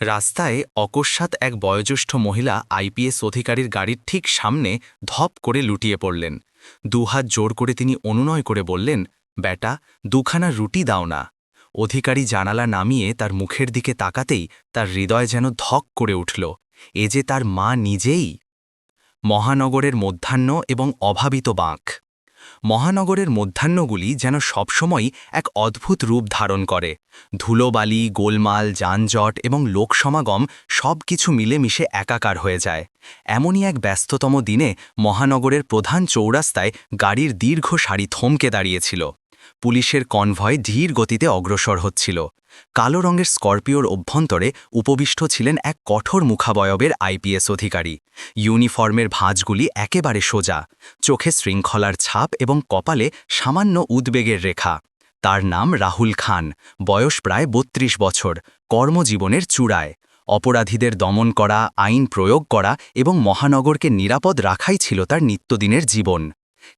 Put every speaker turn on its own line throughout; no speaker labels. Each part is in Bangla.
রাস্তায় অকস্মাৎ এক বয়োজ্যেষ্ঠ মহিলা আইপিএস অধিকারীর গাড়ির ঠিক সামনে ধপ করে লুটিয়ে পড়লেন। দুহাত জোর করে তিনি অনুনয় করে বললেন, বেটা, দুখানা রুটি দাও না। অধিকারী জানালা নামিয়ে তার মুখের দিকে তাকাতেই তার হৃদয় যেন ধক করে উঠল। এ যে তার মা নিজেই? মহানগরের মধ্যাহ্ন এবং অভাবিত বাঁক। মহানগরের মধ্যাহ্নগুলি যেন সবসময়ই এক অদ্ভুত রূপ ধারণ করে। ধুলোবালি, গোলমাল, যানজট এবং লোকসমাগম সব কিছু মিলেমিশে একাকার হয়ে যায়। এমনই এক ব্যস্ততম দিনে মহানগরের প্রধান চৌরাস্তায় গাড়ির দীর্ঘ সারি থমকে দাঁড়িয়েছিল। পুলিশের কনভয় ধীর গতিতে অগ্রসর হচ্ছিল। কালো রঙের স্করপিওর অভ্যন্তরে উপবিষ্ট ছিলেন এক কঠোর মুখাবয়বের আইপিএস অধিকারী। ইউনিফর্মের ভাঁজগুলি একেবারে সোজা, চোখে শৃঙ্খলার ছাপ এবং কপালে সামান্য উদ্বেগের রেখা। তার নাম রাহুল খান, বয়স প্রায় ৩২ বছর, কর্মজীবনের চূড়ায়। অপরাধীদের দমন করা, আইন প্রয়োগ করা এবং মহানগরকে নিরাপদ রাখাই ছিল তার নিত্যদিনের জীবন।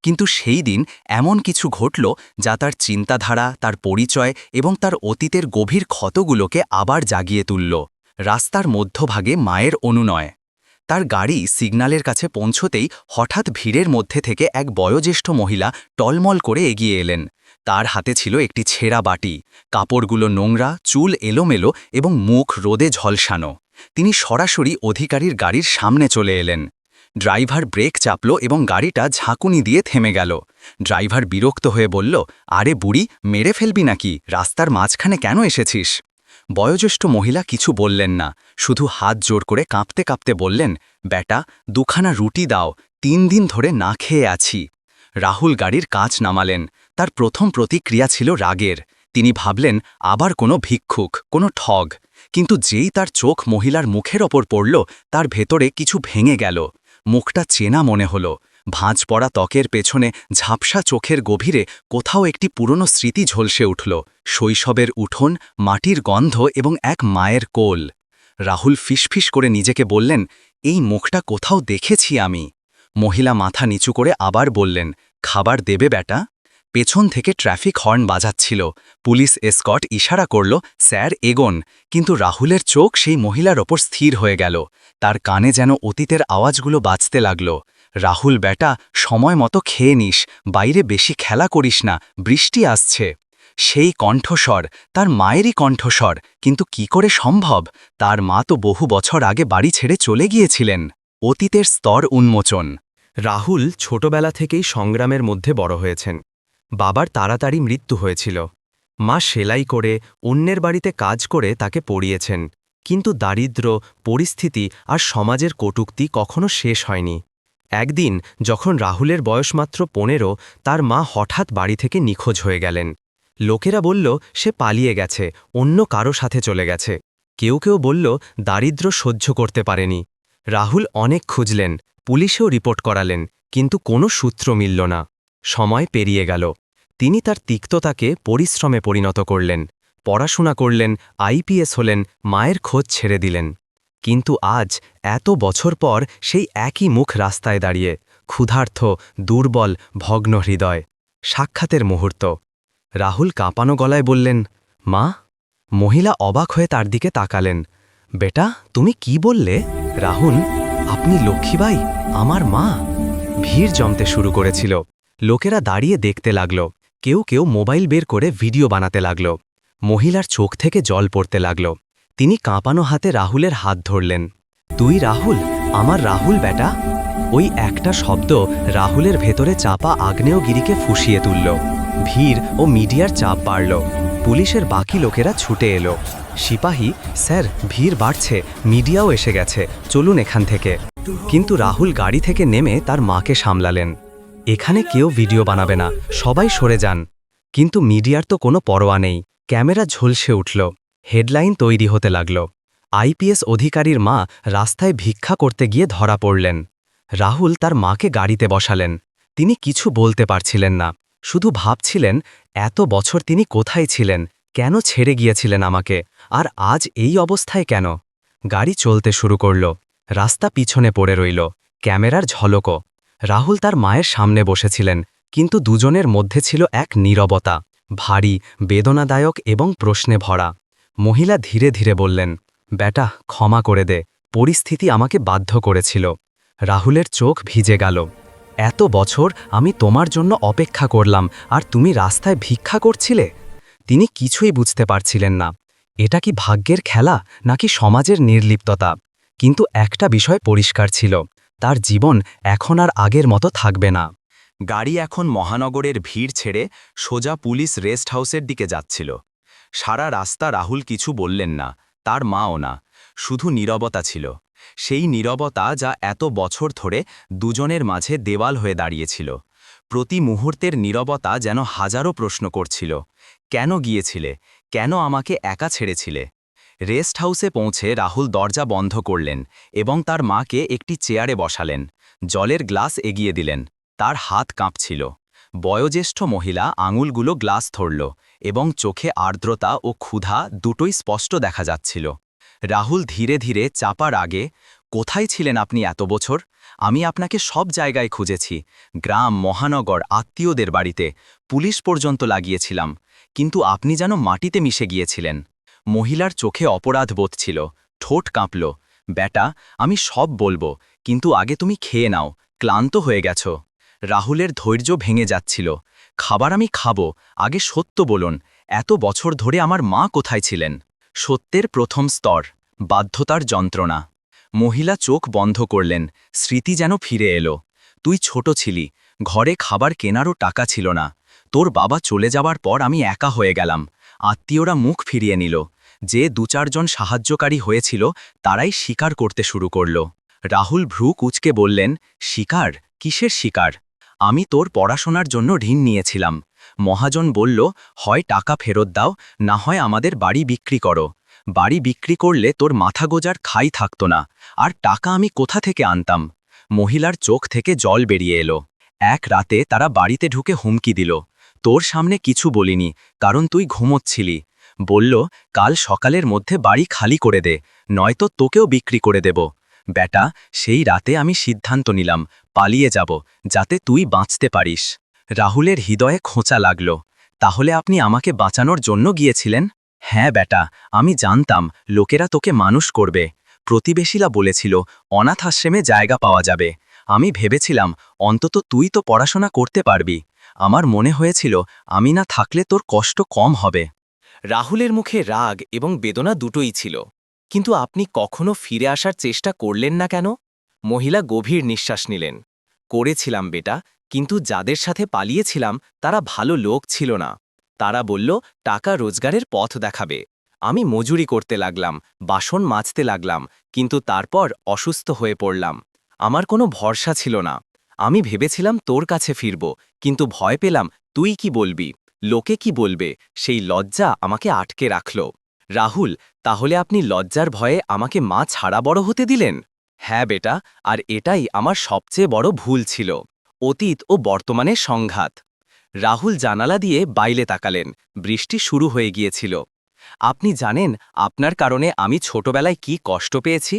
কিন্তু সেই দিন এমন কিছু ঘটল যা তার চিন্তাধারা, তার পরিচয় এবং তার অতীতের গভীর ক্ষতগুলোকে আবার জাগিয়ে তুলল। রাস্তার মধ্যভাগে মায়ের অনুনয়। তার গাড়ি সিগন্যালের কাছে পৌঁছতেই হঠাৎ ভিড়ের মধ্যে থেকে এক বয়োজ্যেষ্ঠ মহিলা টলমল করে এগিয়ে এলেন। তার হাতে ছিল একটি ছেঁড়া বাটি। কাপড়গুলো নোংরা, চুল এলোমেলো এবং মুখ রোদে ঝলসানো। তিনি সরাসরি অধিকারীর গাড়ির সামনে চলে এলেন। ড্রাইভার ব্রেক চাপল এবং গাড়িটা ঝাঁকুনি দিয়ে থেমে গেল। ড্রাইভার বিরক্ত হয়ে বলল, আরে বুড়ি, মেরে ফেলবি নাকি? রাস্তার মাঝখানে কেন এসেছিস? বয়োজ্যেষ্ঠ মহিলা কিছু বললেন না, শুধু হাত জোর করে কাঁপতে কাঁপতে বললেন বেটা দুখানা রুটি দাও, তিন দিন ধরে না খেয়ে আছি। রাহুল গাড়ির কাঁচ নামালেন, তার প্রথম প্রতিক্রিয়া ছিল রাগের। তিনি ভাবলেন, আবার কোনো ভিক্ষুক, কোনো ঠগ। কিন্তু যেই তার চোখ মহিলার মুখের ওপর পড়ল, তার ভেতরে কিছু ভেঙে গেল। মুখটা চেনা মনে হল। ভাঁজ পড়া ত্বকের পেছনে ঝাপসা চোখের গভীরে কোথাও একটি পুরনো স্মৃতি ঝলসে উঠল। শৈশবের উঠোন, মাটির গন্ধ এবং এক মায়ের কোল। রাহুল ফিসফিস করে নিজেকে বললেন, এই মুখটা কোথাও দেখেছি আমি। মহিলা মাথা নিচু করে আবার বললেন, খাবার দেবে বেটা পেছন থেকে ট্রাফিক হর্ন বাজাচ্ছিল। পুলিশ এসকট ইশারা করল, স্যার, এগোন। কিন্তু রাহুলের চোখ সেই মহিলার ওপর স্থির হয়ে গেল। তার কানে যেন অতীতের আওয়াজগুলো বাজতে লাগল। রাহুল বেটা, সময় মতো খেয়ে নিস, বাইরে বেশি খেলা করিস না, বৃষ্টি আসছে। সেই কণ্ঠস্বর, তার মায়েরই কণ্ঠস্বর, কিন্তু কি করে সম্ভব? তার মা তো বহু বছর আগে বাড়ি ছেড়ে চলে গিয়েছিলেন। অতীতের স্তর উন্মোচন। রাহুল ছোটবেলা থেকেই সংগ্রামের মধ্যে বড় হয়েছেন। বাবার তাড়াতাড়ি মৃত্যু হয়েছিল। মা সেলাই করে অন্যের বাড়িতে কাজ করে তাকে পড়িয়েছেন। কিন্তু দারিদ্র, পরিস্থিতি আর সমাজের কটুক্তি কখনো শেষ হয়নি। একদিন যখন রাহুলের বয়স মাত্র পনেরো, তার মা হঠাৎ বাড়ি থেকে নিখোঁজ হয়ে গেলেন। লোকেরা বলল, সে পালিয়ে গেছে, অন্য কারও সাথে চলে গেছে। কেউ কেউ বলল, দারিদ্র সহ্য করতে পারেনি। রাহুল অনেক খুঁজলেন, পুলিশেও রিপোর্ট করালেন, কিন্তু কোনো সূত্র মিলল না। সময় পেরিয়ে গেল। তিনি তার তিক্ততাকে পরিশ্রমে পরিণত করলেন, পড়াশোনা করলেন, আইপিএস হলেন, মায়ের খোঁজ ছেড়ে দিলেন। কিন্তু আজ, এত বছর পর, সেই একই মুখ রাস্তায় দাঁড়িয়ে, ক্ষুধার্থ, দুর্বল, ভগ্ন হৃদয়। সাক্ষাতের মুহূর্ত। রাহুল কাঁপানো গলায় বললেন, মা? মহিলা অবাক হয়ে তার দিকে তাকালেন, বেটা, তুমি কি বললে? রাহুল, আপনি লক্ষ্মীবাই, আমার মা? ভিড় জমতে শুরু করেছিল। লোকেরা দাঁড়িয়ে দেখতে লাগল। কেউ কেউ মোবাইল বের করে ভিডিও বানাতে লাগল। মহিলার চোখ থেকে জল পড়তে লাগল। তিনি কাঁপানো হাতে রাহুলের হাত ধরলেন। তুই রাহুল? আমার রাহুল, বেটা? ওই একটা শব্দ রাহুলের ভেতরে চাপা আগ্নেয়গিরিকে ফুসিয়ে তুলল। ভিড় ও মিডিয়ার চাপ বাড়ল। পুলিশের বাকি লোকেরা ছুটে এলো। সিপাহী, স্যার, ভিড় বাড়ছে। মিডিয়াও এসে গেছে। চলুন এখান থেকে। কিন্তু রাহুল গাড়ি থেকে নেমে তার মাকে সামলালেন। এখানে কেউ ভিডিও বানাবে না, সবাই সরে যান। কিন্তু মিডিয়ার তো কোনো পরোয়া নেই, ক্যামেরা ঝলসে উঠল, হেডলাইন তৈরি হতে লাগল। আইপিএস অধিকারীর মা রাস্তায় ভিক্ষা করতে গিয়ে ধরা পড়লেন। রাহুল তার মাকে গাড়িতে বসালেন। তিনি কিছু বলতে পারছিলেন না, শুধু ভাবছিলেন, এত বছর তিনি কোথায় ছিলেন? কেন ছেড়ে গিয়েছিলেন আমাকে? আর আজ এই অবস্থায় কেন? গাড়ি চলতে শুরু করল, রাস্তা পিছনে পড়ে রইল, ক্যামেরার ঝলকও রাহুল তার মায়ের সামনে বসেছিলেন, কিন্তু দুজনের মধ্যে ছিল এক নীরবতা, ভারী, বেদনাদায়ক এবং প্রশ্নে ভরা। মহিলা ধীরে ধীরে বললেন, বেটা, ক্ষমা করে দে, পরিস্থিতি আমাকে বাধ্য করেছিল। রাহুলের চোখ ভিজে গেল, এত বছর আমি তোমার জন্য অপেক্ষা করলাম, আর তুমি রাস্তায় ভিক্ষা করছিলে? তিনি কিছুই বুঝতে পারছিলেন না, এটা কি ভাগ্যের খেলা, নাকি সমাজের নির্লিপ্ততা? কিন্তু একটা বিষয় পরিষ্কার ছিল তার জীবন এখন আর আগের মতো থাকবে না। গাড়ি এখন মহানগরের ভিড় ছেড়ে সোজা পুলিশ রেস্ট হাউসের দিকে যাচ্ছিল। সারা রাস্তা রাহুল কিছু বললেন না, তার মাও না, শুধু নীরবতা ছিল। সেই নীরবতা যা এত বছর ধরে দুজনের মাঝে দেওয়াল হয়ে দাঁড়িয়েছিল। প্রতি মুহূর্তের নীরবতা যেন হাজারো প্রশ্ন করছিল, কেন গিয়েছিলে, কেন আমাকে একা ছেড়েছিলে? রেস্ট হাউসে পৌঁছে রাহুল দরজা বন্ধ করলেন এবং তার মাকে একটি চেয়ারে বসালেন। জলের গ্লাস এগিয়ে দিলেন। তার হাত কাঁপছিল। বয়োজ্যেষ্ঠ মহিলা আঙুলগুলো গ্লাস ধরল এবং চোখে আর্দ্রতা ও ক্ষুধা দুটোই স্পষ্ট দেখা যাচ্ছিল। রাহুল ধীরে ধীরে চাপার আগে, কোথায় ছিলেন আপনি এত বছর? আমি আপনাকে সব জায়গায় খুঁজেছি। গ্রাম, মহানগর, আত্মীয়দের বাড়িতে। পুলিশ পর্যন্ত লাগিয়েছিলাম। কিন্তু আপনি যেন মাটিতে মিশে গিয়েছিলেন। মহিলার চোখে অপরাধ বোধ ছিল। ঠোঁট কাঁপল। বেটা আমি সব বলব, কিন্তু আগে তুমি খেয়ে নাও, ক্লান্ত হয়ে গেছ। রাহুলের ধৈর্য ভেঙে যাচ্ছিল। খাবার আমি খাব, আগে সত্য বলুন, এত বছর ধরে আমার মা কোথায় ছিলেন? সত্যের প্রথম স্তর, বাধ্যতার যন্ত্রণা। মহিলা চোখ বন্ধ করলেন, স্মৃতি যেন ফিরে এলো। তুই ছোট ছিলি, ঘরে খাবার কেনারও টাকা ছিল না। তোর বাবা চলে যাওয়ার পর আমি একা হয়ে গেলাম। আত্মীয়রা মুখ ফিরিয়ে নিল। যে দু চারজন সাহায্যকারী হয়েছিল, তারাই শিকার করতে শুরু করল। রাহুল ভ্রু কুচকে বললেন, শিকার? কিসের শিকার? আমি তোর পড়াশোনার জন্য ঋণ নিয়েছিলাম। মহাজন বলল, হয় টাকা ফেরত দাও, না হয় আমাদের বাড়ি বিক্রি করো। বাড়ি বিক্রি করলে তোর মাথা গোজার খাই থাকতো না, আর টাকা আমি কোথা থেকে আনতাম? মহিলার চোখ থেকে জল বেরিয়ে এলো। এক রাতে তারা বাড়িতে ঢুকে হুমকি দিল, তোর সামনে কিছু বলিনি, কারণ তুই ঘুমোচ্ছিলি। বলল, কাল সকালের মধ্যে বাড়ি খালি করে দে, নয়তো তোকেও বিক্রি করে দেব। বেটা সেই রাতে আমি সিদ্ধান্ত নিলাম, পালিয়ে যাব, যাতে তুই বাঁচতে পারিস। রাহুলের হৃদয়ে খোঁচা লাগল, তাহলে আপনি আমাকে বাঁচানোর জন্য গিয়েছিলেন? হ্যাঁ বেটা আমি জানতাম, লোকেরা তোকে মানুষ করবে। প্রতিবেশীরা বলেছিল, অনাথ আশ্রমে জায়গা পাওয়া যাবে। আমি ভেবেছিলাম, অন্তত তুই তো পড়াশোনা করতে পারবি। আমার মনে হয়েছিল, আমি না থাকলে তোর কষ্ট কম হবে। রাহুলের মুখে রাগ এবং বেদনা দুটোই ছিল। কিন্তু আপনি কখনো ফিরে আসার চেষ্টা করলেন না কেন? মহিলা গভীর নিঃশ্বাস নিলেন। করেছিলাম বেটা, কিন্তু যাদের সাথে পালিয়েছিলাম, তারা ভালো লোক ছিল না। তারা বলল, টাকা রোজগারের পথ দেখাবে। আমি মজুরি করতে লাগলাম, বাসন মাজতে লাগলাম, কিন্তু তারপর অসুস্থ হয়ে পড়লাম। আমার কোনো ভরসা ছিল না। আমি ভেবেছিলাম তোর কাছে ফিরব, কিন্তু ভয় পেলাম, তুই কি বলবি? লোকে কি বলবে? সেই লজ্জা আমাকে আটকে রাখল। রাহুল, তাহলে আপনি লজ্জার ভয়ে আমাকে মা ছাড়া বড় হতে দিলেন? হ্যাঁ বেটা, আর এটাই আমার সবচেয়ে বড় ভুল ছিল। অতীত ও বর্তমানে সংঘাত। রাহুল জানালা দিয়ে বাইলে তাকালেন। বৃষ্টি শুরু হয়ে গিয়েছিল। আপনি জানেন আপনার কারণে আমি ছোটবেলায় কি কষ্ট পেয়েছি?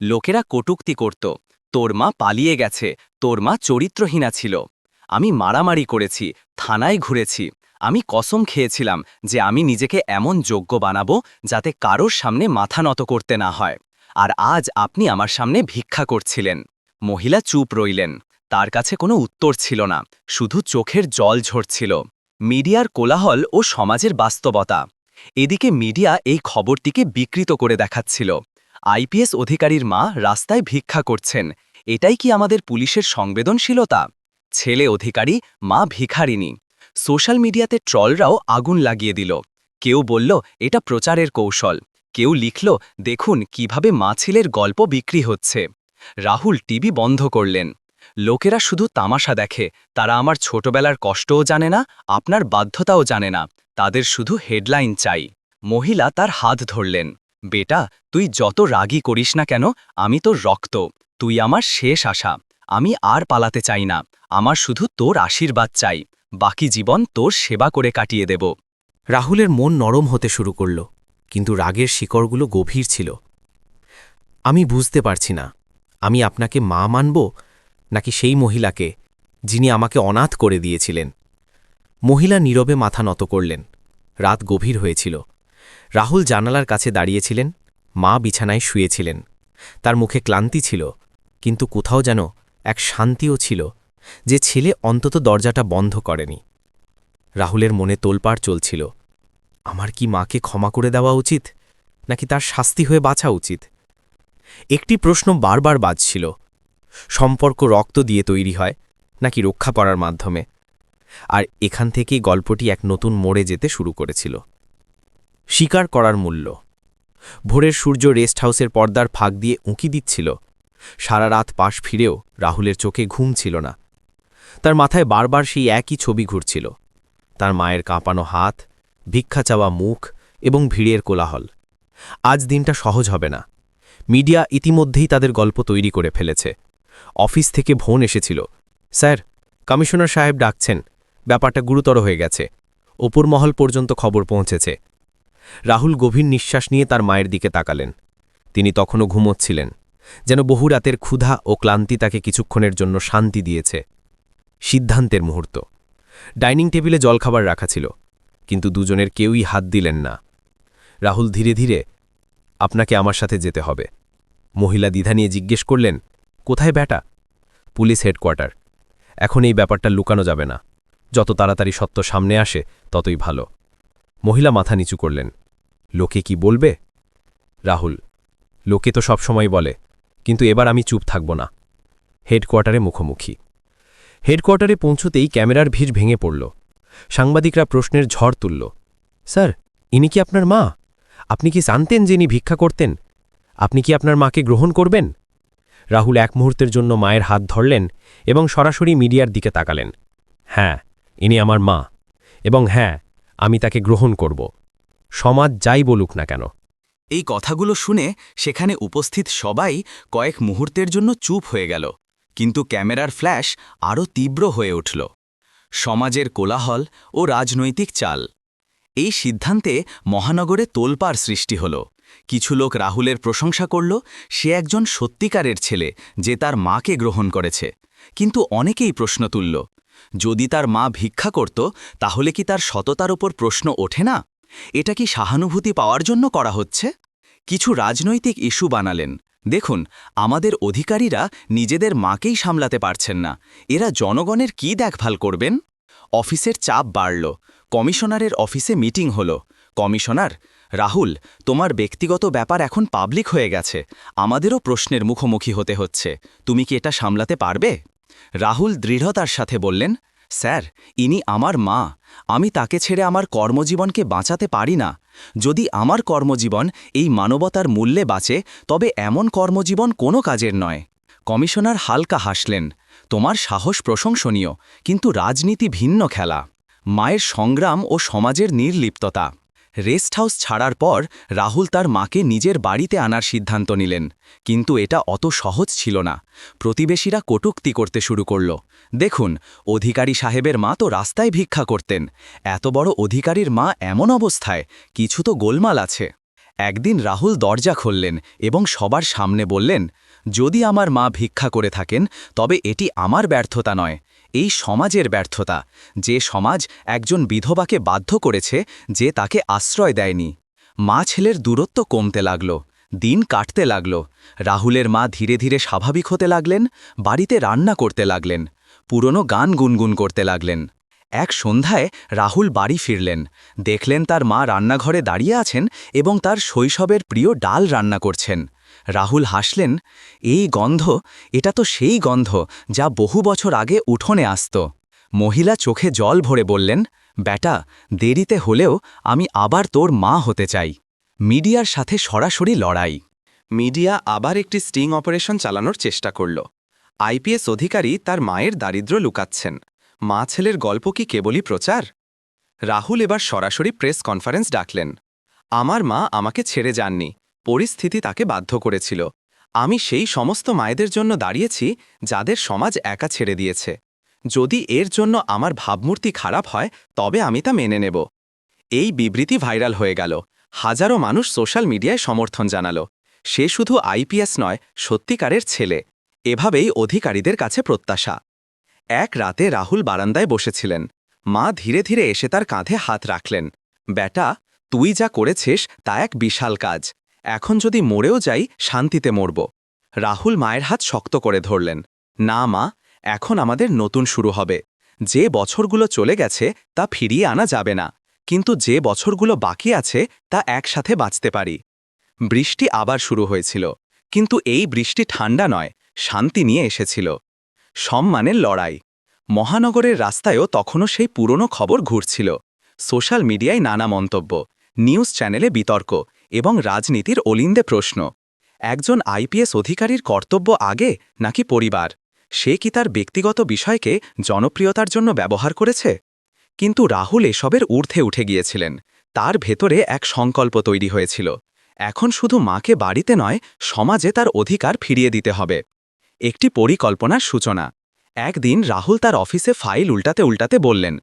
লোকেরা কটুক্তি করত। তোর মা পালিয়ে গেছে। তোর মা চরিত্রহীনা ছিল। আমি মারামারি করেছি। থানায় ঘুরেছি। আমি কসম খেয়েছিলাম যে আমি নিজেকে এমন যোগ্য বানাবো যাতে কারোর সামনে মাথা নত করতে না হয়। আর আজ আপনি আমার সামনে ভিক্ষা করছিলেন। মহিলা চুপ রইলেন। তার কাছে কোনো উত্তর ছিল না। শুধু চোখের জল ঝরছিল। মিডিয়ার কোলাহল ও সমাজের বাস্তবতা। এদিকে মিডিয়া এই খবরটিকে বিকৃত করে দেখাচ্ছিল। আইপিএস অধিকারীর মা রাস্তায় ভিক্ষা করছেন। এটাই কি আমাদের পুলিশের সংবেদনশীলতা? ছেলে অধিকারী, মা ভিখারিনী সোশ্যাল মিডিয়াতে ট্রলরাও আগুন লাগিয়ে দিল। কেউ বলল, এটা প্রচারের কৌশল। কেউ লিখল, দেখুন কীভাবে মাছিলের গল্প বিক্রি হচ্ছে। রাহুল টিভি বন্ধ করলেন। লোকেরা শুধু তামাশা দেখে, তারা আমার ছোটবেলার কষ্টও জানে না, আপনার বাধ্যতাও জানে না, তাদের শুধু হেডলাইন চাই। মহিলা তার হাত ধরলেন। বেটা, তুই যত রাগী করিস না কেন, আমি তোর রক্ত, তুই আমার শেষ আশা, আমি আর পালাতে চাই না, আমার শুধু তোর আশীর্বাদ চাই। বাকি জীবন তোর সেবা করে কাটিয়ে দেব।
রাহুলের মন নরম হতে শুরু করল, কিন্তু রাগের শিকড়গুলো গভীর ছিল। আমি বুঝতে পারছি না, আমি আপনাকে মা মানব, নাকি সেই মহিলাকে, যিনি আমাকে অনাথ করে দিয়েছিলেন। মহিলা নীরবে মাথা নত করলেন, রাত গভীর হয়েছিল। রাহুল জানালার কাছে দাঁড়িয়েছিলেন, মা বিছানায় শুয়েছিলেন। তার মুখে ক্লান্তি ছিল, কিন্তু কোথাও যেন এক শান্তিও ছিল। যে ছেলে অন্তত দরজাটা বন্ধ করেনি। রাহুলের মনে তোলপাড় চলছিল। আমার কি মাকে ক্ষমা করে দেওয়া উচিত, নাকি তার শাস্তি হয়ে বাঁচা উচিত? একটি প্রশ্ন বারবার বাজছিল। সম্পর্ক রক্ত দিয়ে তৈরি হয়, নাকি রক্ষা করার মাধ্যমে? আর এখান থেকেই গল্পটি এক নতুন মোড়ে যেতে শুরু করেছিল। স্বীকার করার মূল্য। ভোরের সূর্য রেস্ট হাউসের পর্দার ফাঁক দিয়ে উঁকি দিচ্ছিল। সারা রাত পাশ ফিরেও রাহুলের চোখে ঘুম ছিল না। তার মাথায় বারবার সেই একই ছবি ঘুরছিল। তার মায়ের কাঁপানো হাত, ভিক্ষা চাওয়া মুখ এবং ভিড়ের কোলাহল। আজ দিনটা সহজ হবে না। মিডিয়া ইতিমধ্যেই তাদের গল্প তৈরি করে ফেলেছে। অফিস থেকে ভোন এসেছিল। স্যার, কমিশনার সাহেব ডাকছেন। ব্যাপারটা গুরুতর হয়ে গেছে। ওপর মহল পর্যন্ত খবর পৌঁছেছে। রাহুল গভীর নিঃশ্বাস নিয়ে তার মায়ের দিকে তাকালেন। তিনি তখনও ঘুমোচ্ছিলেন, যেন বহু রাতের ক্ষুধা ও ক্লান্তি তাকে কিছুক্ষণের জন্য শান্তি দিয়েছে। সিদ্ধান্তের মুহূর্ত। ডাইনিং টেবিলে জলখাবার রাখা ছিল, কিন্তু দুজনের কেউই হাত দিলেন না। রাহুল ধীরে ধীরে, আপনাকে আমার সাথে যেতে হবে। মহিলা দ্বিধা নিয়ে জিজ্ঞেস করলেন, কোথায় ব্যাটা? Police headquarter. এখন এই ব্যাপারটা লুকানো যাবে না। যত তাড়াতাড়ি সত্য সামনে আসে, ততই ভালো। মহিলা মাথা নিচু করলেন, লোকে কি বলবে? রাহুল, লোকে তো সবসময় বলে, কিন্তু এবার আমি চুপ থাকব না। হেডকোয়ার্টারে মুখোমুখি। হেডকোয়ার্টারে পৌঁছতেই ক্যামেরার ভিড় ভেঙে পড়ল। সাংবাদিকরা প্রশ্নের ঝড় তুলল। স্যার, ইনি কি আপনার মা? আপনি কি জানতেন যে ইনি ভিক্ষা করতেন? আপনি কি আপনার মাকে গ্রহণ করবেন? রাহুল এক মুহূর্তের জন্য মায়ের হাত ধরলেন এবং সরাসরি মিডিয়ার দিকে তাকালেন। হ্যাঁ ইনি আমার মা। এবং হ্যাঁ আমি তাকে গ্রহণ করব। সমাজ যাই বলুক না কেন।
এই কথাগুলো শুনে সেখানে উপস্থিত সবাই কয়েক মুহূর্তের জন্য চুপ হয়ে গেল। কিন্তু ক্যামেরার ফ্ল্যাশ আরও তীব্র হয়ে উঠল। সমাজের কোলাহল ও রাজনৈতিক চাল। এই সিদ্ধান্তে মহানগরে তোলপাড় সৃষ্টি হল। কিছু লোক রাহুলের প্রশংসা করল, সে একজন সত্যিকারের ছেলে যে তার মাকে গ্রহণ করেছে। কিন্তু অনেকেই প্রশ্ন তুলল, যদি তার মা ভিক্ষা করত, তাহলে কি তার সততার ওপর প্রশ্ন ওঠে না? এটা কি সহানুভূতি পাওয়ার জন্য করা হচ্ছে? কিছু রাজনৈতিক ইস্যু বানালেন দেখুন, আমাদের অধিকারীরা নিজেদের মাকেই সামলাতে পারছেন না। এরা জনগণের কি দেখভাল করবেন? অফিসের চাপ বাড়ল। কমিশনারের অফিসে মিটিং হল। কমিশনার, রাহুল, তোমার ব্যক্তিগত ব্যাপার এখন পাবলিক হয়ে গেছে। আমাদেরও প্রশ্নের মুখোমুখি হতে হচ্ছে। তুমি কি এটা সামলাতে পারবে? রাহুল দৃঢ়তার সাথে বললেন স্যার, ইনি আমার মা। আমি তাকে ছেড়ে আমার কর্মজীবনকে বাঁচাতে পারি না। যদি আমার কর্মজীবন এই মানবতার মূল্যে বাঁচে, তবে এমন কর্মজীবন কোনো কাজের নয়। কমিশনার হালকা হাসলেন। তোমার সাহস প্রশংসনীয়, কিন্তু রাজনীতি ভিন্ন খেলা। মায়ের সংগ্রাম ও সমাজের নির্লিপ্ততা। রেস্ট হাউস ছাড়ার পর রাহুল তার মাকে নিজের বাড়িতে আনার সিদ্ধান্ত নিলেন। কিন্তু এটা অত সহজ ছিল না। প্রতিবেশীরা কটুক্তি করতে শুরু করল। দেখুন, অধিকারী সাহেবের মা তো রাস্তায় ভিক্ষা করতেন। এত বড় অধিকারীর মা এমন অবস্থায়, কিছু তো গোলমাল আছে। একদিন রাহুল দরজা খুললেন এবং সবার সামনে বললেন, যদি আমার মা ভিক্ষা করে থাকেন, তবে এটি আমার ব্যর্থতা নয়। এই সমাজের ব্যর্থতা। যে সমাজ একজন বিধবাকে বাধ্য করেছে, যে তাকে আশ্রয় দেয়নি। মা ছেলের দূরত্ব কমতে লাগল, দিন কাটতে লাগল। রাহুলের মা ধীরে ধীরে স্বাভাবিক হতে লাগলেন, বাড়িতে রান্না করতে লাগলেন। পুরনো গান গুনগুন করতে লাগলেন। এক সন্ধ্যায় রাহুল বাড়ি ফিরলেন। দেখলেন তার মা রান্নাঘরে দাঁড়িয়ে আছেন এবং তার শৈশবের প্রিয় ডাল রান্না করছেন। রাহুল হাসলেন, এই গন্ধ, এটা তো সেই গন্ধ যা বহু বছর আগে উঠোনে আসত। মহিলা চোখে জল ভরে বললেন, ব্যাটা, দেরিতে হলেও আমি আবার তোর মা হতে চাই। মিডিয়ার সাথে সরাসরি লড়াই। মিডিয়া আবার একটি স্টিং অপারেশন চালানোর চেষ্টা করল। আইপিএস অধিকারী তার মায়ের দারিদ্র লুকাচ্ছেন। মা ছেলের গল্প কি কেবলই প্রচার? রাহুল এবার সরাসরি প্রেস কনফারেন্স ডাকলেন। আমার মা আমাকে ছেড়ে যাননি। পরিস্থিতি তাকে বাধ্য করেছিল। আমি সেই সমস্ত মায়েদের জন্য দাঁড়িয়েছি যাদের সমাজ একা ছেড়ে দিয়েছে। যদি এর জন্য আমার ভাবমূর্তি খারাপ হয়, তবে আমি তা মেনে নেব। এই বিবৃতি ভাইরাল হয়ে গেল। হাজারো মানুষ সোশ্যাল মিডিয়ায় সমর্থন জানালো। সে শুধু আইপিএস নয়, সত্যিকারের ছেলে। এভাবেই অধিকারীদের কাছে প্রত্যাশা। এক রাতে রাহুল বারান্দায় বসেছিলেন। মা ধীরে ধীরে এসে তার কাঁধে হাত রাখলেন। ব্যাটা তুই যা করেছিস তা এক বিশাল কাজ। এখন যদি মরেও যাই, শান্তিতে মরব। রাহুল মায়ের হাত শক্ত করে ধরলেন। না মা, এখন আমাদের নতুন শুরু হবে। যে বছরগুলো চলে গেছে, তা ফিরিয়ে আনা যাবে না। কিন্তু যে বছরগুলো বাকি আছে, তা একসাথে বাঁচতে পারি। বৃষ্টি আবার শুরু হয়েছিল। কিন্তু এই বৃষ্টি ঠান্ডা নয়। শান্তি নিয়ে এসেছিল। সম্মানের লড়াই। মহানগরের রাস্তায়ও তখনও সেই পুরনো খবর ঘুরছিল। সোশ্যাল মিডিয়ায় নানা মন্তব্য, নিউজ চ্যানেলে বিতর্ক এবং রাজনীতির অলিন্দে প্রশ্ন। একজন আইপিএস অধিকারীর কর্তব্য আগে নাকি পরিবার? সে কি তার ব্যক্তিগত বিষয়কে জনপ্রিয়তার জন্য ব্যবহার করেছে? কিন্তু রাহুল এসবের ঊর্ধ্বে উঠে গিয়েছিলেন। তার ভেতরে এক সংকল্প তৈরি হয়েছিল। এখন শুধু মাকে বাড়িতে নয়, সমাজে তার অধিকার ফিরিয়ে দিতে হবে। একটি পরিকল্পনার সূচনা। একদিন রাহুল তার অফিসে ফাইল উল্টাতে উল্টাতে বললেন,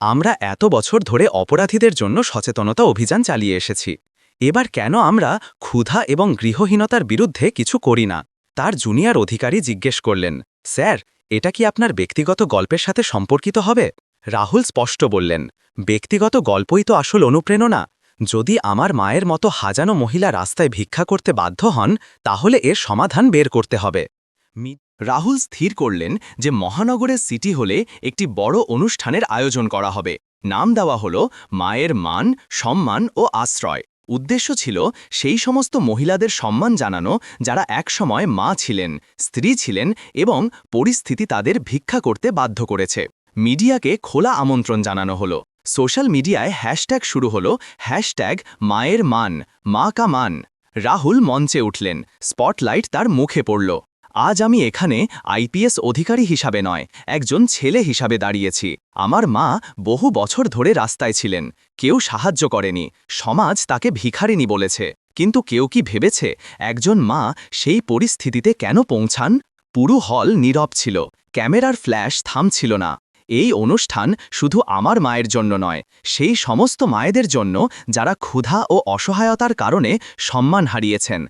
আমরা এত বছর ধরে অপরাধীদের জন্য সচেতনতা অভিযান চালিয়ে এসেছি। এবার কেন আমরা ক্ষুধা এবং গৃহহীনতার বিরুদ্ধে কিছু করি না? তার জুনিয়র অধিকারী জিজ্ঞেস করলেন, স্যার, এটা কি আপনার ব্যক্তিগত গল্পের সাথে সম্পর্কিত হবে? রাহুল স্পষ্ট বললেন, ব্যক্তিগত গল্পই তো আসল অনুপ্রেরণা। যদি আমার মায়ের মতো হাজানো মহিলা রাস্তায় ভিক্ষা করতে বাধ্য হন, তাহলে এর সমাধান বের করতে হবে। রাহুল স্থির করলেন যে মহানগরের সিটি হলে একটি বড় অনুষ্ঠানের আয়োজন করা হবে। নাম দেওয়া হল মায়ের মান, সম্মান ও আশ্রয়। উদ্দেশ্য ছিল সেই সমস্ত মহিলাদের সম্মান জানানো যারা একসময় মা ছিলেন, স্ত্রী ছিলেন এবং পরিস্থিতি তাদের ভিক্ষা করতে বাধ্য করেছে। মিডিয়াকে খোলা আমন্ত্রণ জানানো হলো। সোশ্যাল মিডিয়ায় হ্যাশট্যাগ শুরু হলো, হ্যাশট্যাগ মায়ের মান, মা কা মান। রাহুল মঞ্চে উঠলেন, স্পটলাইট তার মুখে পড়ল। আজ আমি এখানে আইপিএস অধিকারী হিসাবে নয়, একজন ছেলে হিসাবে দাঁড়িয়েছি। আমার মা বহু বছর ধরে রাস্তায় ছিলেন, কেউ সাহায্য করেনি, সমাজ তাকে ভিখারিনি বলেছে। কিন্তু কেউ কি ভেবেছে একজন মা সেই পরিস্থিতিতে কেন পৌঁছান? পুরো হল নীরব ছিল, ক্যামেরার ফ্ল্যাশ থামছিল না। এই অনুষ্ঠান শুধু আমার মায়ের জন্য নয়, সেই সমস্ত মায়েদের জন্য যারা ক্ষুধা ও অসহায়তার কারণে সম্মান হারিয়েছেন।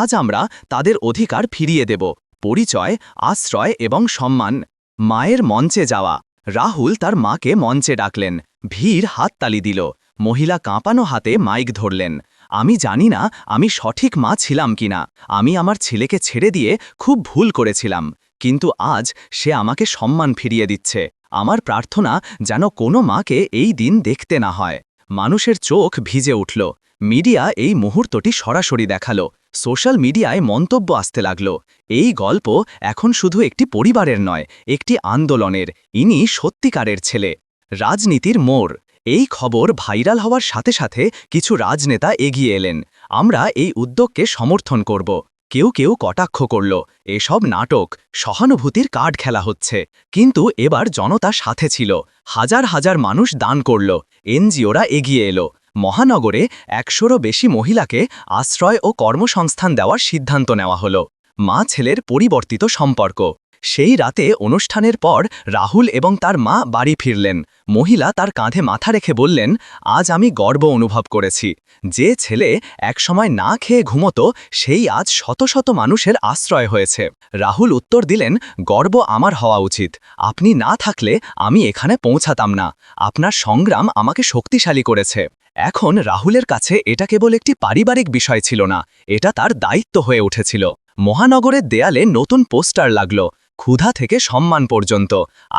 আজ আমরা তাদের অধিকার ফিরিয়ে দেব। পরিচয়, আশ্রয় এবং সম্মান। মায়ের মঞ্চে যাওয়া। রাহুল তার মাকে মঞ্চে ডাকলেন। ভিড় হাততালি দিল। মহিলা কাঁপানো হাতে মাইক ধরলেন। আমি জানি না আমি সঠিক মা ছিলাম কিনা। আমি আমার ছেলেকে ছেড়ে দিয়ে খুব ভুল করেছিলাম। কিন্তু আজ সে আমাকে সম্মান ফিরিয়ে দিচ্ছে। আমার প্রার্থনা যেন কোনো মাকে এই দিন দেখতে না হয়। মানুষের চোখ ভিজে উঠল। মিডিয়া এই মুহূর্তটি সরাসরি দেখাল। সোশ্যাল মিডিয়ায় মন্তব্য আসতে লাগল। এই গল্প এখন শুধু একটি পরিবারের নয়, একটি আন্দোলনের। ইনি সত্যিকারের ছেলে। রাজনীতির মোড়। এই খবর ভাইরাল হওয়ার সাথে সাথে কিছু রাজনেতা এগিয়ে এলেন। আমরা এই উদ্যোগকে সমর্থন করব। কেউ কেউ কটাক্ষ করল, এসব নাটক, সহানুভূতির কার্ড খেলা হচ্ছে। কিন্তু এবার জনতা সাথে ছিল। হাজার হাজার মানুষ দান করল। এনজিওরা এগিয়ে এলো। মহানগরে একশোরও বেশি মহিলাকে আশ্রয় ও কর্মসংস্থান দেওয়ার সিদ্ধান্ত নেওয়া হল। মা ছেলের পরিবর্তিত সম্পর্ক। সেই রাতে অনুষ্ঠানের পর রাহুল এবং তার মা বাড়ি ফিরলেন। মহিলা তার কাঁধে মাথা রেখে বললেন, আজ আমি গর্ব অনুভব করেছি। যে ছেলে একসময় না খেয়ে ঘুমতো, সেই আজ শত শত মানুষের আশ্রয় হয়েছে। রাহুল উত্তর দিলেন, গর্ব আমার হওয়া উচিত। আপনি না থাকলে আমি এখানে পৌঁছাতাম না। আপনার সংগ্রাম আমাকে শক্তিশালী করেছে। এখন রাহুলের কাছে এটা কেবল একটি পারিবারিক বিষয় ছিল না, এটা তার দায়িত্ব হয়ে উঠেছিল। মহানগরের দেয়ালে নতুন পোস্টার লাগল। ক্ষুধা থেকে সম্মান পর্যন্ত।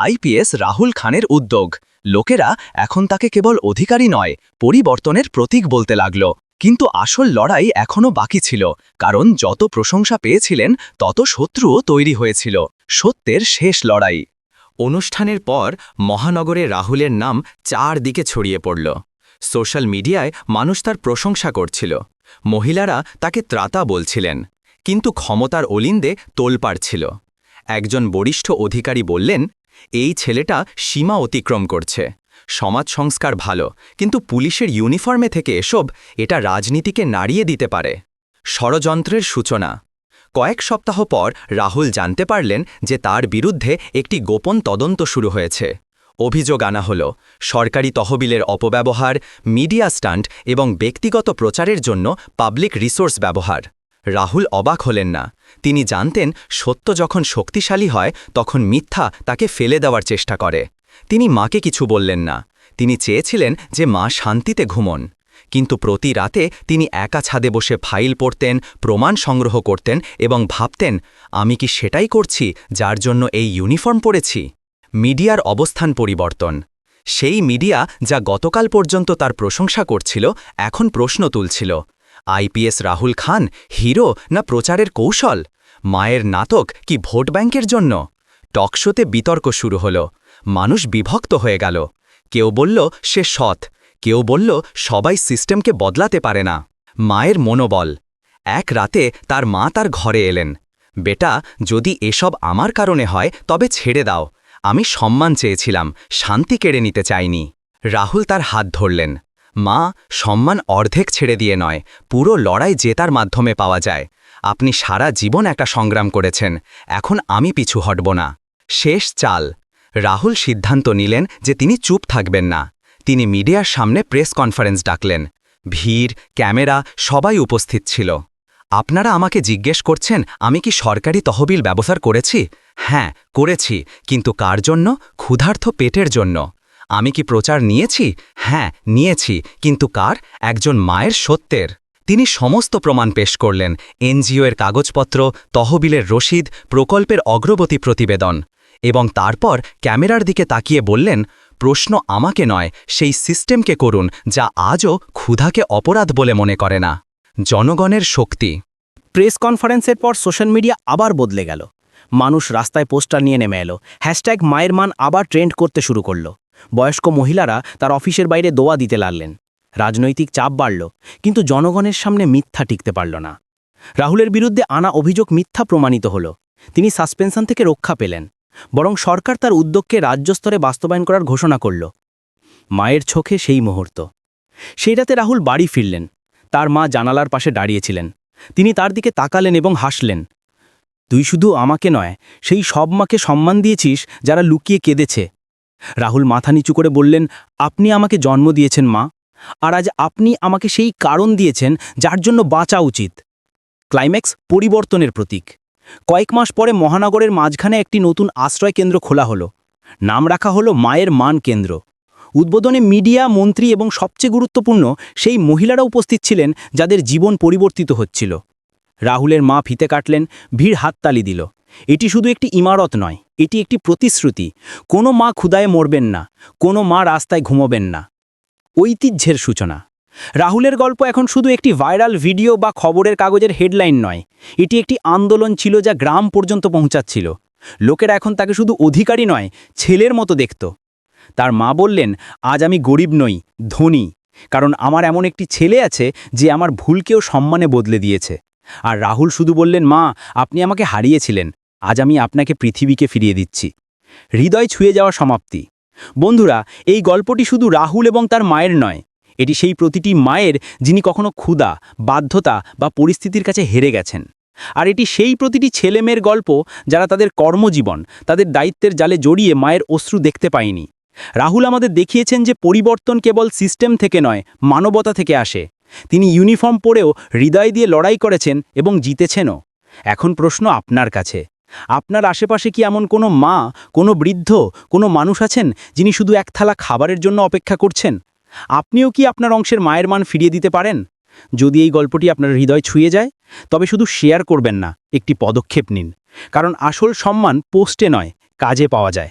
আইপিএস রাহুল খানের উদ্যোগ। লোকেরা এখন তাকে কেবল অধিকারী নয়, পরিবর্তনের প্রতীক বলতে লাগল। কিন্তু আসল লড়াই এখনও বাকি ছিল, কারণ যত প্রশংসা পেয়েছিলেন, তত শত্রুও তৈরি হয়েছিল। সত্যের শেষ লড়াই। অনুষ্ঠানের পর মহানগরে রাহুলের নাম চারদিকে ছড়িয়ে পড়ল। সোশ্যাল মিডিয়ায় মানুষ তার প্রশংসা করছিল। মহিলারা তাকে ত্রাতা বলছিলেন, কিন্তু ক্ষমতার অলিন্দে তোলপাড় ছিল। একজন বরিষ্ঠ অধিকারী বললেন, এই ছেলেটা সীমা অতিক্রম করছে। সমাজ সংস্কার ভালো, কিন্তু পুলিশের ইউনিফর্মে থেকে এসব, এটা রাজনীতিকে নাড়িয়ে দিতে পারে। ষড়যন্ত্রের সূচনা। কয়েক সপ্তাহ পর রাহুল জানতে পারলেন যে তার বিরুদ্ধে একটি গোপন তদন্ত শুরু হয়েছে। অভিযোগ আনা হল, সরকারি তহবিলের অপব্যবহার, মিডিয়া স্টান্ট এবং ব্যক্তিগত প্রচারের জন্য পাবলিক রিসোর্স ব্যবহার। রাহুল অবাক হলেন না। তিনি জানতেন, সত্য যখন শক্তিশালী হয়, তখন মিথ্যা তাকে ফেলে দেওয়ার চেষ্টা করে। তিনি মাকে কিছু বললেন না। তিনি চেয়েছিলেন যে মা শান্তিতে ঘুমন। কিন্তু প্রতি রাতে তিনি একা ছাদে বসে ফাইল পড়তেন, প্রমাণ সংগ্রহ করতেন এবং ভাবতেন, আমি কি সেটাই করছি যার জন্য এই ইউনিফর্ম পরেছি? মিডিয়ার অবস্থান পরিবর্তন। সেই মিডিয়া যা গতকাল পর্যন্ত তার প্রশংসা করছিল, এখন প্রশ্ন তুলছিল। আইপিএস রাহুল খান হিরো না প্রচারের কৌশল? মায়ের নাতক কি ভোট ব্যাংকের জন্য? টকশোতে বিতর্ক শুরু হল। মানুষ বিভক্ত হয়ে গেল। কেউ বলল, সে সৎ। কেউ বলল, সবাই সিস্টেমকে বদলাতে পারে না। মায়ের মনোবল। এক রাতে তার মা তার ঘরে এলেন। বেটা, যদি এসব আমার কারণে হয়, তবে ছেড়ে দাও। আমি সম্মান চেয়েছিলাম, শান্তি কেড়ে নিতে চাইনি। রাহুল তার হাত ধরলেন। মা, সম্মান অর্ধেক ছেড়ে দিয়ে নয়, পুরো লড়াই জেতার মাধ্যমে পাওয়া যায়। আপনি সারা জীবন একটা সংগ্রাম করেছেন, এখন আমি পিছু হটব না। শেষ চাল। রাহুল সিদ্ধান্ত নিলেন যে তিনি চুপ থাকবেন না। তিনি মিডিয়ার সামনে প্রেস কনফারেন্স ডাকলেন। ভিড়, ক্যামেরা, সবাই উপস্থিত ছিল। আপনারা আমাকে জিজ্ঞেস করছেন, আমি কি সরকারি তহবিল ব্যবহার করেছি? হ্যাঁ করেছি, কিন্তু কার জন্য? ক্ষুধার্থ পেটের জন্য। আমি কি প্রচার নিয়েছি? হ্যাঁ নিয়েছি। কিন্তু কার? একজন মায়ের সত্যের। তিনি সমস্ত প্রমাণ পেশ করলেন। এনজিও এর কাগজপত্র, তহবিলের রসিদ প্রকল্পের অগ্রগতি প্রতিবেদন। এবং তারপর ক্যামেরার দিকে তাকিয়ে বললেন, প্রশ্ন আমাকে নয়, সেই সিস্টেমকে করুন, যা আজও ক্ষুধাকে অপরাধ বলে মনে করে না। জনগণের শক্তি।
প্রেস কনফারেন্সের পর সোশ্যাল মিডিয়া আবার বদলে গেল। মানুষ রাস্তায় পোস্টার নিয়ে নেমে এলো। হ্যাশট্যাগ মায়ের মান আবার ট্রেন্ড করতে শুরু করল। বয়স্ক মহিলারা তার অফিসের বাইরে দোয়া দিতে লাগলেন। রাজনৈতিক চাপ বাড়ল, কিন্তু জনগণের সামনে মিথ্যা টিকতে পারল না। রাহুলের বিরুদ্ধে আনা অভিযোগ মিথ্যা প্রমাণিত হল। তিনি সাসপেনশন থেকে রক্ষা পেলেন, বরং সরকার তার উদ্যোগকে রাজ্যস্তরে বাস্তবায়ন করার ঘোষণা করল। মায়ের চোখে সেই মুহূর্ত। সেই রাতে রাহুল বাড়ি ফিরলেন। তার মা জানালার পাশে দাঁড়িয়েছিলেন তিনি তার দিকে তাকালেন এবং হাসলেন। তুই শুধু আমাকে নয়, সেই সব মাকে সম্মান দিয়েছিস যারা লুকিয়ে কেঁদেছে। রাহুল মাথা নিচু করে বললেন, আপনি আমাকে জন্ম দিয়েছেন, মা, আর আজ আপনি আমাকে সেই কারণ দিয়েছেন যার জন্য বাঁচা উচিত। ক্লাইম্যাক্স পরিবর্তনের প্রতীক। কয়েক মাস পরে মহানগরের মাঝখানে একটি নতুন আশ্রয় কেন্দ্র খোলা হলো। নাম রাখা হলো মায়ের মান কেন্দ্র। উদ্বোধনে মিডিয়া, মন্ত্রী এবং সবচেয়ে গুরুত্বপূর্ণ সেই মহিলারা উপস্থিত ছিলেন যাদের জীবন পরিবর্তিত হচ্ছিল। রাহুলের মা ফিতে কাটলেন, ভিড় হাততালি দিল। এটি শুধু একটি ইমারত নয়, এটি একটি প্রতিশ্রুতি। কোনো মা ক্ষুদায় মরবেন না, কোনো মা রাস্তায় ঘুমোবেন না। ঐতিহ্যের সূচনা। রাহুলের গল্প এখন শুধু একটি ভাইরাল ভিডিও বা খবরের কাগজের হেডলাইন নয়, এটি একটি আন্দোলন ছিল যা গ্রাম পর্যন্ত পৌঁছাচ্ছিল। লোকেরা এখন তাকে শুধু অধিকারী নয়, ছেলের মতো দেখত। তার মা বললেন, আজ আমি গরিব নই, ধনী, কারণ আমার এমন একটি ছেলে আছে যে আমার ভুলকেও সম্মানে বদলে দিয়েছে। আর রাহুল শুধু বললেন, মা, আপনি আমাকে হারিয়েছিলেন। আজ আমি আপনাকে পৃথিবীকে ফিরিয়ে দিচ্ছি। হৃদয় ছুঁয়ে যাওয়া সমাপ্তি। বন্ধুরা, এই গল্পটি শুধু রাহুল এবং তার মায়ের নয়, এটি সেই প্রতিটি মায়ের যিনি কখনো ক্ষুধা, বাধ্যতা বা পরিস্থিতির কাছে হেরে গেছেন। আর এটি সেই প্রতিটি ছেলেমেয়ের গল্প যারা তাদের কর্মজীবন, তাদের দায়িত্বের জালে জড়িয়ে মায়ের অশ্রু দেখতে পায়নি। রাহুল আমাদের দেখিয়েছেন যে পরিবর্তন কেবল সিস্টেম থেকে নয়, মানবতা থেকে আসে। তিনি ইউনিফর্ম পরেও হৃদয় দিয়ে লড়াই করেছেন এবং জিতেছেনও। এখন প্রশ্ন আপনার কাছে। আপনার আশেপাশে কি এমন কোনো মা, কোনো বৃদ্ধ, কোনো মানুষ আছেন যিনি শুধু এক থালা খাবারের জন্য অপেক্ষা করছেন? আপনিও কি আপনার অংশের মায়ের মান ফিরিয়ে দিতে পারেন? যদি এই গল্পটি আপনার হৃদয় ছুঁয়ে যায়, তবে শুধু শেয়ার করবেন না, একটি পদক্ষেপ নিন। কারণ আসল সম্মান পোস্টে নয়, কাজে পাওয়া যায়।